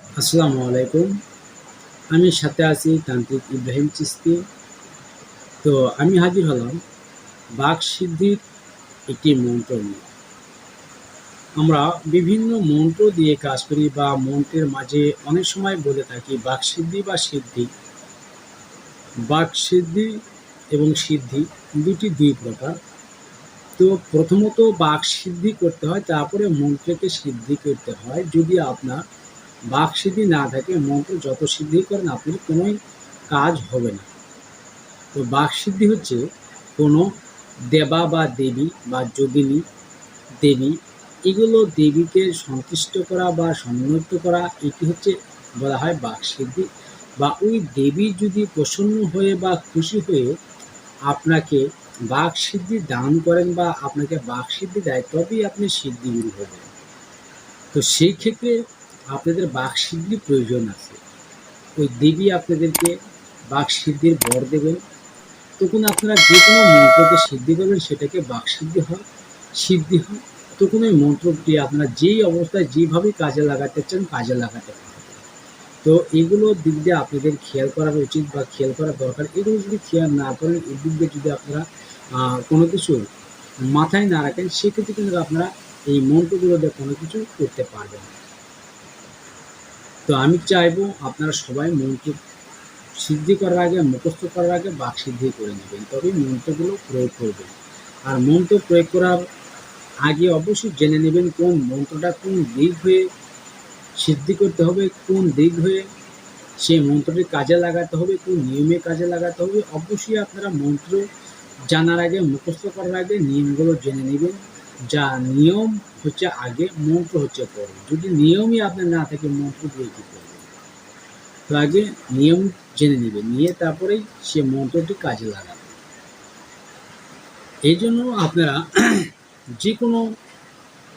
আসসালামু আলাইকুম। আমি সাথে আছি তান্ত্রিক ইব্রাহিম চিস্তি। তো আমি হাজির হলাম বাক সিদ্ধির একটি মন্ত্র নিয়ে। আমরা বিভিন্ন মন্ত্র দিয়ে কাজ করি বা মন্ত্রের মাঝে অনেক সময় বলে থাকি বাক সিদ্ধি বা সিদ্ধি। বাক সিদ্ধি এবং সিদ্ধি দুটি দুই প্রকার তো প্রথমত বাক সিদ্ধি করতে হয়, তারপরে মন্ত্রকে সিদ্ধি করতে হয়। যদি আপনার বাক সিদ্ধি না থাকে মন্ত্র যত সিদ্ধি করেন, আপনার কোনোই কাজ হবে না। তো বাক সিদ্ধি হচ্ছে কোনো দেবা বা দেবী বা যোগিনী, দেবী, এগুলো দেবীকে সন্তুষ্ট করা বা সম্মানিত করা, এটি হচ্ছে বলা হয় বাক সিদ্ধি বা ওই দেবী যদি প্রসন্ন হয়ে বা খুশি হয়ে আপনাকে বাক সিদ্ধি দান করেন বা আপনাকে বাক সিদ্ধি দেয়, তবেই আপনি সিদ্ধিগুরু হবেন। তো সেই ক্ষেত্রে আপনাদের বাক সিদ্ধির প্রয়োজন আছে। ওই দেবী আপনাদেরকে বাক সিদ্ধির বর দেবেন। তখন আপনারা যে কোনো মন্ত্রকে সিদ্ধি করবেন সেটাকে বাক সিদ্ধি হয় সিদ্ধি হয়। তখন ওই মন্ত্রটি আপনারা যেই অবস্থায় যেভাবে কাজে লাগাতে চান, কাজে লাগাতে পারেন। তো এগুলো দিক দিয়ে আপনাদের খেয়াল করা উচিত বা খেয়াল করা দরকার। এগুলো যদি খেয়াল না করেন এই দিক দিয়ে যদি আপনারা কোনো কিছু মাথায় না রাখেন, সেক্ষেত্রে কিন্তু আপনারা এই মন্ত্রগুলো দিয়ে কোনো কিছু করতে পারবেন না। তো আমি চাইব আপনারা সবাই মন্ত্র সিদ্ধি করার আগে, মুখস্থ করার আগে বাক সিদ্ধি করে নেবেন। তবে মন্ত্রগুলো প্রয়োগ করবেন। আর মন্ত্র প্রয়োগ করার আগে অবশ্যই জেনে নেবেন কোন মন্ত্রটা কোন দিক হয়ে সিদ্ধি করতে হবে, কোন দিক হয়ে সেই মন্ত্রটি কাজে লাগাতে হবে, কোন নিয়মে কাজে লাগাতে হবে। অবশ্যই আপনারা মন্ত্র জানার আগে, মুখস্থ করার আগে নিয়মগুলো জেনে নেবেন। যা নিয়ম হচ্ছে আগে, মন্ত্র হচ্ছে পরে। যদি নিয়মই আপনার না থাকে, মন্ত্র দিয়ে কী করবেন? তো আগে নিয়ম জেনে নেবেন নিয়ে তারপরেই সে মন্ত্রটি কাজে লাগাবেন এই জন্য আপনারা যে কোনো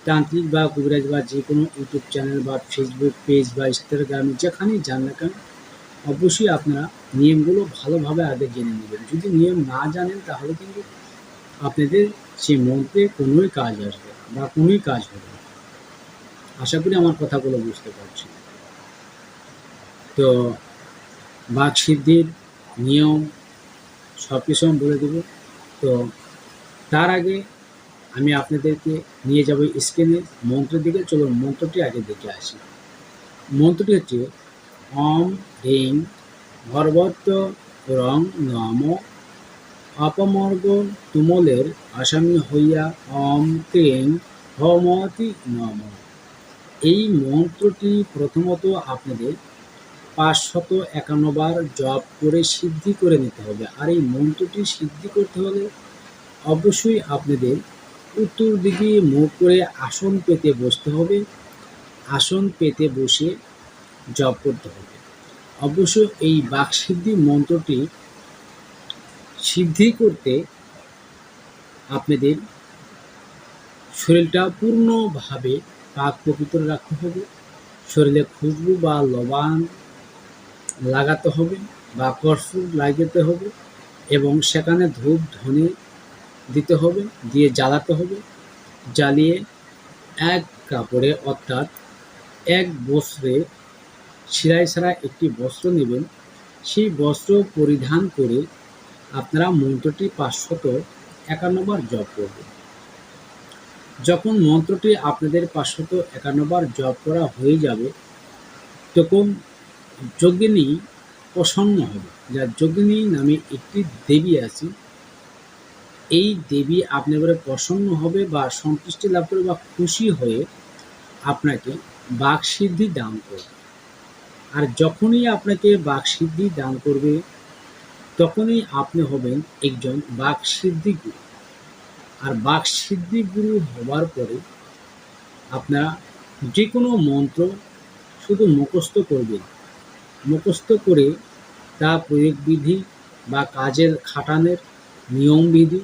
তান্ত্রিক বা কবিরাজ বা যে কোনো ইউটিউব চ্যানেল বা ফেসবুক পেজ বা ইনস্টাগ্রামে যেখানেই যান না কেন, অবশ্যই আপনারা নিয়মগুলো ভালোভাবে আগে জেনে নেবেন। যদি নিয়ম না জানেন, তাহলে কিন্তু আপনাদের সেই মন্ত্রে কোনোই কাজ আসবে বা কোনোই কাজ হবে না। আশা করি আমার কথাগুলো বুঝতে পারছি তো বাঘ সিদ্ধির নিয়ম সব কিছু আমি বলে দেবো। তো তার আগে আমি আপনাদেরকে নিয়ে যাব স্ক্রিনে মন্ত্রের দিকে। চলুন মন্ত্রটি আগে দেখে আসি। মন্ত্রটি হচ্ছে অম হ্রিং ভর্বত্ত রং নম অপমর্গ তুমলের আসামি হইয়া অম ক্রিং হমতি নম। এই মন্ত্রটি প্রথমত আপনাদের পাঁচশত একান্নবার জপ করে সিদ্ধি করে নিতে হবে। আর এই মন্ত্রটি সিদ্ধি করতে হলে অবশ্যই আপনাদের উত্তর দিকে মুখ করে আসন পেতে বসতে হবে। আসন পেতে বসে জপ করতে হবে। অবশ্য এই বাকসিদ্ধি মন্ত্রটি সিদ্ধি করতে আপনাদের শরীরটা পূর্ণভাবে পাক পবিত্র রাখতে হবে। শরীরে খুশবু বা লবান লাগাতে হবে বা কর্পূর লাগাতে হবে এবং সেখানে ধূপ ধনে দিতে হবে, দিয়ে জ্বালাতে হবে। জ্বালিয়ে এক কাপড়ে অর্থাৎ এক বস্ত্রে সিরাই ছাড়া একটি বস্ত্র নেবেন। সেই বস্ত্র পরিধান করে আপনারা মন্ত্রটি পাঁচশত একান্নবার জপ করবেন যখন মন্ত্রটি আপনাদের পাঁচশত একান্নবার জপ করা হয়ে যাবে, তখন যোগিনী প্রসন্ন হবে। যা যোগিনী নামে একটি দেবী আছে, এই দেবী আপনার উপরে প্রসন্ন হবে বা সন্তুষ্টি লাভ করবে বা খুশি হয়ে আপনাকে বাক সিদ্ধি দান করবে। আর যখনই আপনাকে বাক সিদ্ধি দান করবে তখনই আপনি হবেন একজন বাক সিদ্ধি গুরু। আর বাক সিদ্ধি গুরু হওয়ার পরে আপনারা যে কোনো মন্ত্র শুধু মুখস্থ করবেন। মুখস্থ করে তা প্রয়োগ বিধি বা কাজের খাটানোর নিয়মবিধি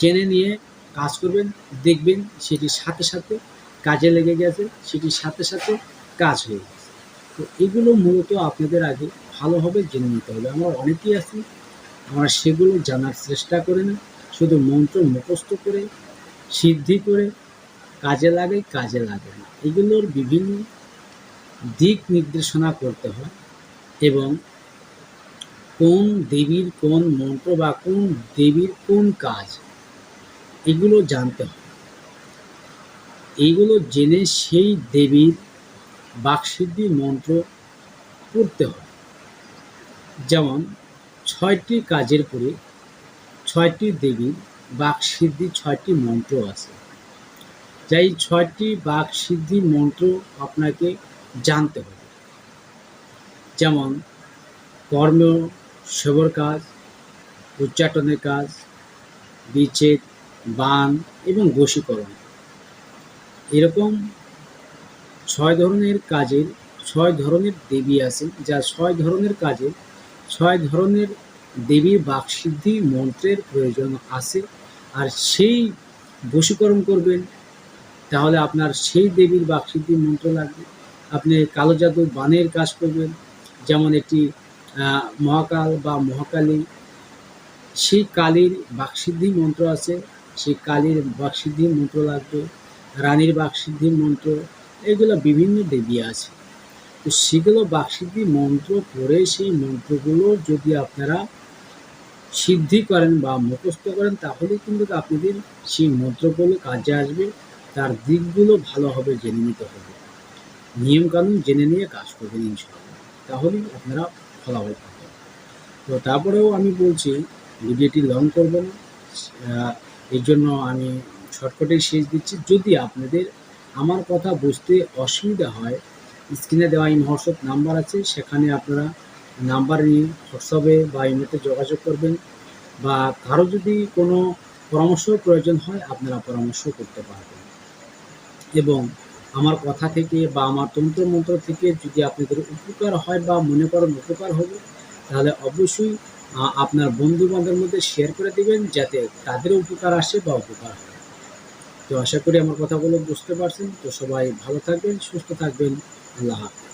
জেনে নিয়ে কাজ করবেন, দেখবেন সেটির সাথে সাথে কাজে লেগে গেছে সেটির সাথে সাথে কাজ হয়ে গেছে। তো এগুলো মূলত আপনাদের আগে ভালোভাবে জেনে নিতে হবে। আমরা অনেকেই আছি, আমরা সেগুলো জানার চেষ্টা করি না শুধু মন্ত্র মুখস্থ করে, সিদ্ধি করে, কাজে লাগে কাজে লাগে না। এগুলোর বিভিন্ন দিক নির্দেশনা করতে হয় এবং কোন দেবীর কোন মন্ত্র বা কোন দেবীর কোন কাজ, এগুলো জানতে হয়। এইগুলো জেনে সেই দেবীর বাকসিদ্ধি মন্ত্র পড়তে হয়। যেমন, ছয়টি কাজের পরে ছয়টি দেবীর বাকসিদ্ধি ছয়টি মন্ত্র আছে। যাই ছয়টি বাকসিদ্ধি মন্ত্র আপনাকে জানতে হবে। যেমন, কর্ম, সেবর কাজ, উচ্চাটনের কাজ, বিচ্ছেদ, বান এবং বশীকরণ এরকম ছয় ধরনের কাজের, ছয় ধরনের দেবী আছেন যা ছয় ধরনের কাজে ছয় ধরনের দেবীর বাকসিদ্ধি মন্ত্রের প্রয়োজন আছে। আর সেই বশীকরণ করবেন, তাহলে আপনার সেই দেবীর বাকসিদ্ধি মন্ত্র লাগবে। আপনি কালো জাদু বানের কাজ করবেন, যেমন একটি মহাকাল বা মহাকালী। সেই কালীর বাকসিদ্ধি মন্ত্র আছে, সেই কালীর বাকসিদ্ধি মন্ত্র লাগবে। রানীর বাকসিদ্ধি মন্ত্র, এগুলো বিভিন্ন দেবী আছে। তো সেগুলো বাকসিদ্ধি মন্ত্র পড়ে সেই মন্ত্রগুলো যদি আপনারা সিদ্ধি করেন বা মুখস্থ করেন, তাহলে কিন্তু আপনাদের সেই মন্ত্রগুলো কাজে আসবে, তার দিকগুলো ভালোভাবে জেনে নিতে হবে। নিয়মকানুন জেনে নিয়ে কাজ করবেন ইনশাআল্লাহ। তাহলেই আপনারা ফলাফল পাবেন। তো তারপরেও আমি বলছি, ভিডিওটি লং করব না। এর জন্য আমি শর্টকাটেই শেষ দিচ্ছি। যদি আপনাদের আমার কথা বুঝতে অসুবিধা হয় স্ক্রিনে দেওয়া ইন হোয়াটসঅ্যাপ নাম্বার আছে, সেখানে আপনারা নাম্বার নিয়ে হোয়াটসঅ্যাপে বা ইমেতে যোগাযোগ করবেন বা কারও যদি কোনো পরামর্শ প্রয়োজন হয়, আপনারা পরামর্শ করতে পারবেন। এবং আমার কথা থেকে বা আমার তন্ত্র মন্ত্র থেকে যদি আপনাদের উপকার হয় বা মনে করেন উপকার হবে, তাহলে অবশ্যই আপনার বন্ধু বান্ধবের মধ্যে শেয়ার করে দিবেন, যাতে তাদের উপকার আসে বা উপকার হয়। তো আশা করি আমার কথাগুলো বুঝতে পারছেন। তো সবাই ভালো থাকবেন, সুস্থ থাকবেন। lahat.